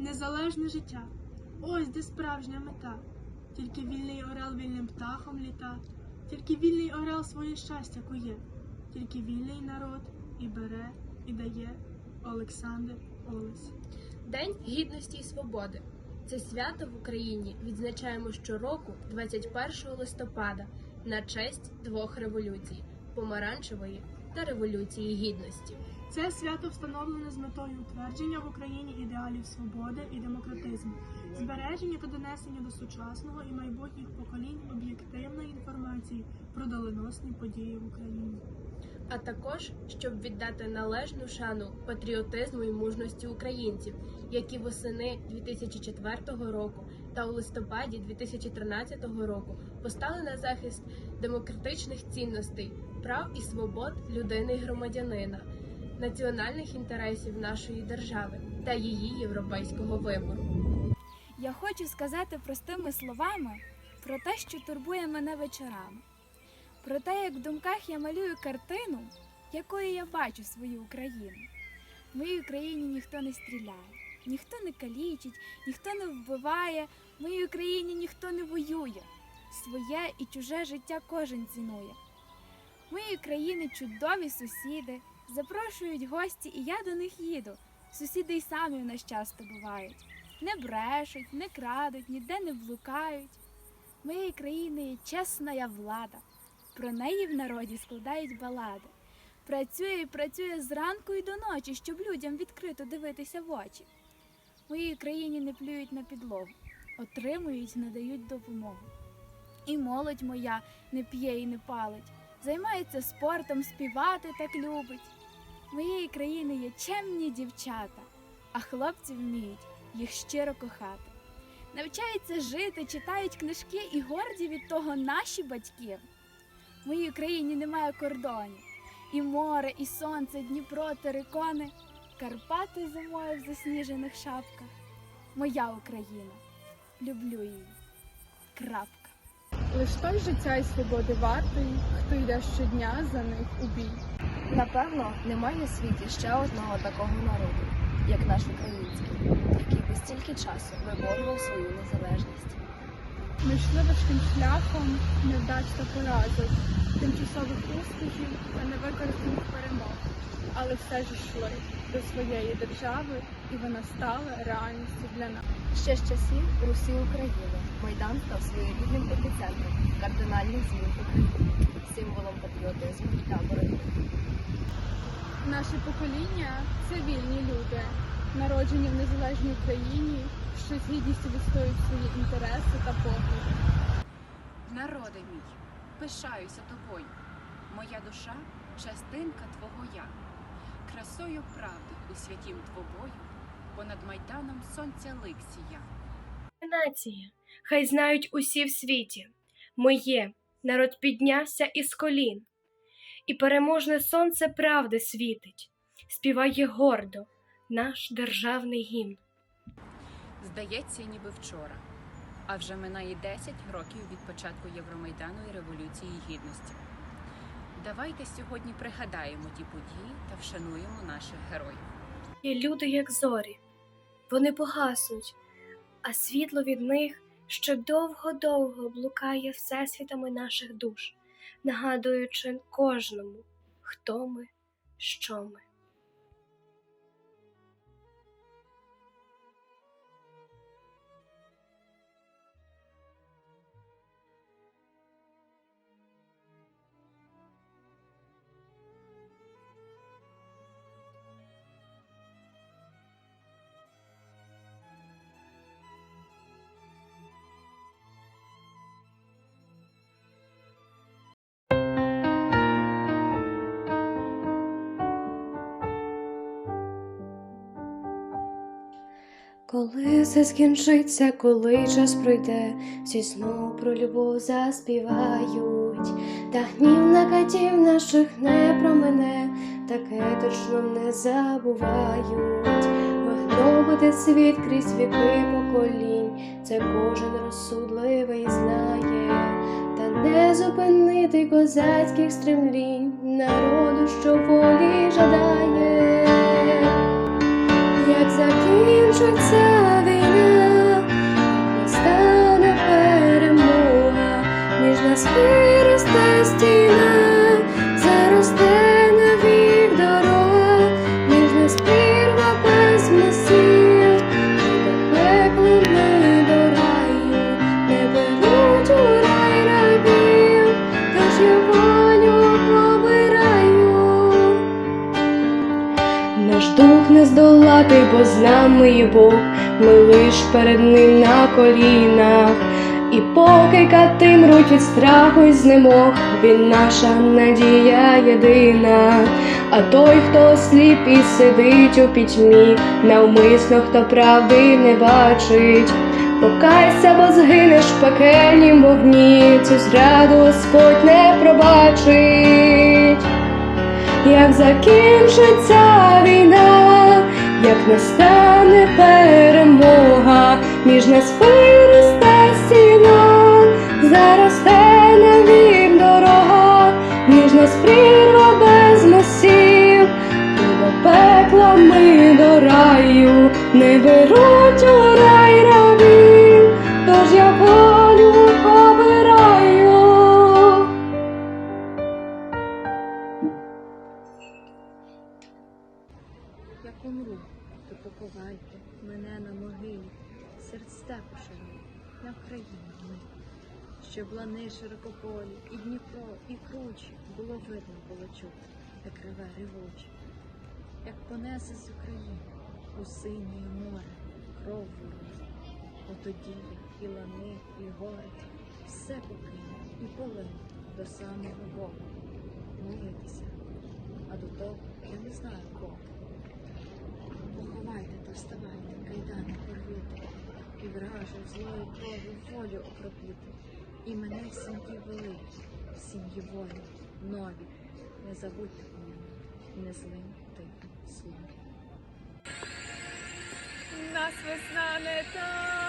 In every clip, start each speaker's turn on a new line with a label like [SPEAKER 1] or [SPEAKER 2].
[SPEAKER 1] незалежне життя. Ось де справжня мета. Тільки вільний орел вільним птахом літа, тільки вільний орел своє щастя кує, тільки вільний народ і бере, і дає Олександр Олесь.
[SPEAKER 2] День гідності і свободи. Це свято в Україні відзначаємо щороку, 21 листопада, на честь двох революцій помаранчевої та революції гідності.
[SPEAKER 1] Це свято встановлене з метою утвердження в Україні ідеалів свободи і демократизму, збереження та донесення до сучасного і майбутніх поколінь об'єктивної інформації про доленосні події в Україні.
[SPEAKER 2] А також щоб віддати належну шану патріотизму і мужності українців, які восени 2004 року та у листопаді 2013 року постали на захист демократичних цінностей, прав і свобод людини і громадянина, національних інтересів нашої держави та її європейського вибору.
[SPEAKER 3] Я хочу сказати простими словами про те, що турбує мене вечорами, про те, як в думках я малюю картину, якою я бачу свою Україну. В моїй Україні ніхто не стріляє, ніхто не калічить, ніхто не вбиває, в моїй Україні ніхто не воює. Своє і чуже життя кожен цінує. В країни чудові сусіди, запрошують гості, і я до них їду. Сусіди й самі в нас часто бувають не брешуть, не крадуть, ніде не блукають. Моєї країни є чесна влада. Про неї в народі складають балади. Працює і працює зранку і до ночі, щоб людям відкрито дивитися в очі. Моїй країні не плюють на підлогу, отримують, надають допомогу. І молодь моя не п'є і не палить, займається спортом, співати так любить. Моєї країни є чемні дівчата, а хлопці вміють їх щиро кохати. Навчаються жити, читають книжки і горді від того наші батьки. В моїй країні немає кордонів. І море, і сонце, Дніпро, терикони, Карпати зимою в засніжених шапках. Моя Україна. Люблю її. Крапка.
[SPEAKER 4] Лиш той життя і свободи вартий, хто йде щодня за них у бій.
[SPEAKER 5] Напевно, немає у світі ще одного такого народу, як наш український, який би стільки часу виборював свою незалежність.
[SPEAKER 4] Ми йшли важким шляхом невдач та поразок, тимчасових успіхів та невикористаних перемог. Але все ж йшли до своєї держави, і вона стала реальністю для нас.
[SPEAKER 5] Ще з часів Русі України Майдан став своєрідним епіцентром кардинальних змін в Україні, символом патріотизму та боротьби.
[SPEAKER 4] Наше покоління це вільні люди, народжені в незалежній Україні, що з гідністю відстоюють свої інтереси та погляди.
[SPEAKER 6] Народи мій, пишаюся тобою, моя душа частинка твого я, красою правди у святім твобою, понад майданом сонця лик сія.
[SPEAKER 7] Нація, хай знають усі в світі. Моє народ піднявся із колін, і переможне сонце правди світить, співає гордо наш державний гімн.
[SPEAKER 6] Здається, ніби вчора, а вже минає 10 років від початку Євромайдану і Революції Гідності. Давайте сьогодні пригадаємо ті події та вшануємо наших героїв.
[SPEAKER 7] Є люди, як зорі, вони погаснуть, а світло від них ще довго-довго блукає всесвітами наших душ, нагадуючи кожному, хто ми, що ми. Коли все скінчиться, коли час пройде, всі знов про любов заспівають, та гнів на катів наших не промене, таке точно не забувають. Вигнобити світ крізь віки поколінь, це кожен розсудливий знає, та не зупинити козацьких стремлінь, народу, що волі з нами Бог, ми лиш перед ним на колінах. І поки кати мруть від страху й знемог, він наша надія єдина. А той, хто сліп і сидить у пітьмі, навмисно, хто правди не бачить. Покайся, бо згинеш в пекельнім вогні, цю зраду Господь не пробачить. Як закінчиться війна, як настане перемога, між нас виросте стіна, заросте навік дорога, між нас прірва без носів, і до пекла ми до раю, не беруть
[SPEAKER 8] поховайте мене на могилі, серед степу широкого, на Вкраїні ми, щоб лани широкополі, і Дніпро, і кручі було видно, було як реве ревуче, як понесе з України у синє море, кров ворожу, отоді я і лани, і гори, все покину і полину до самого Бога, молитися, а до того я не знаю кого. Поховайте та вставайте, кайдани порвіте, і вражу злою кров'ю волю окропити, і мене в сім'ї великі, в сім'ї волі, нові, не забудьте про мене, не злим тихим словом.
[SPEAKER 2] Нас весна не там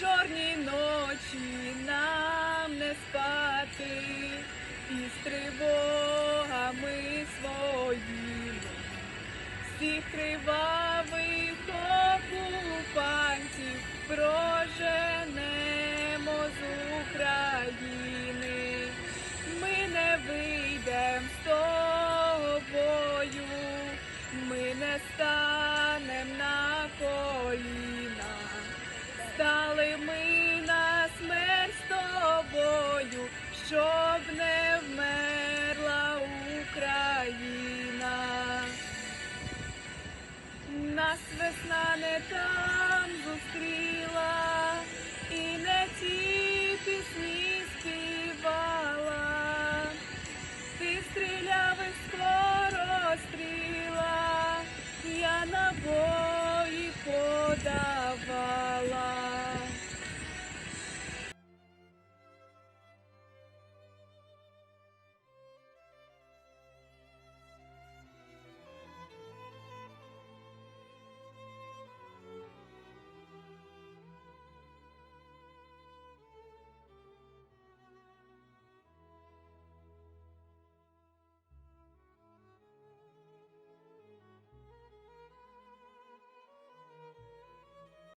[SPEAKER 2] Чорні ночі нам не спати, із тривогами своїми всіх кривавих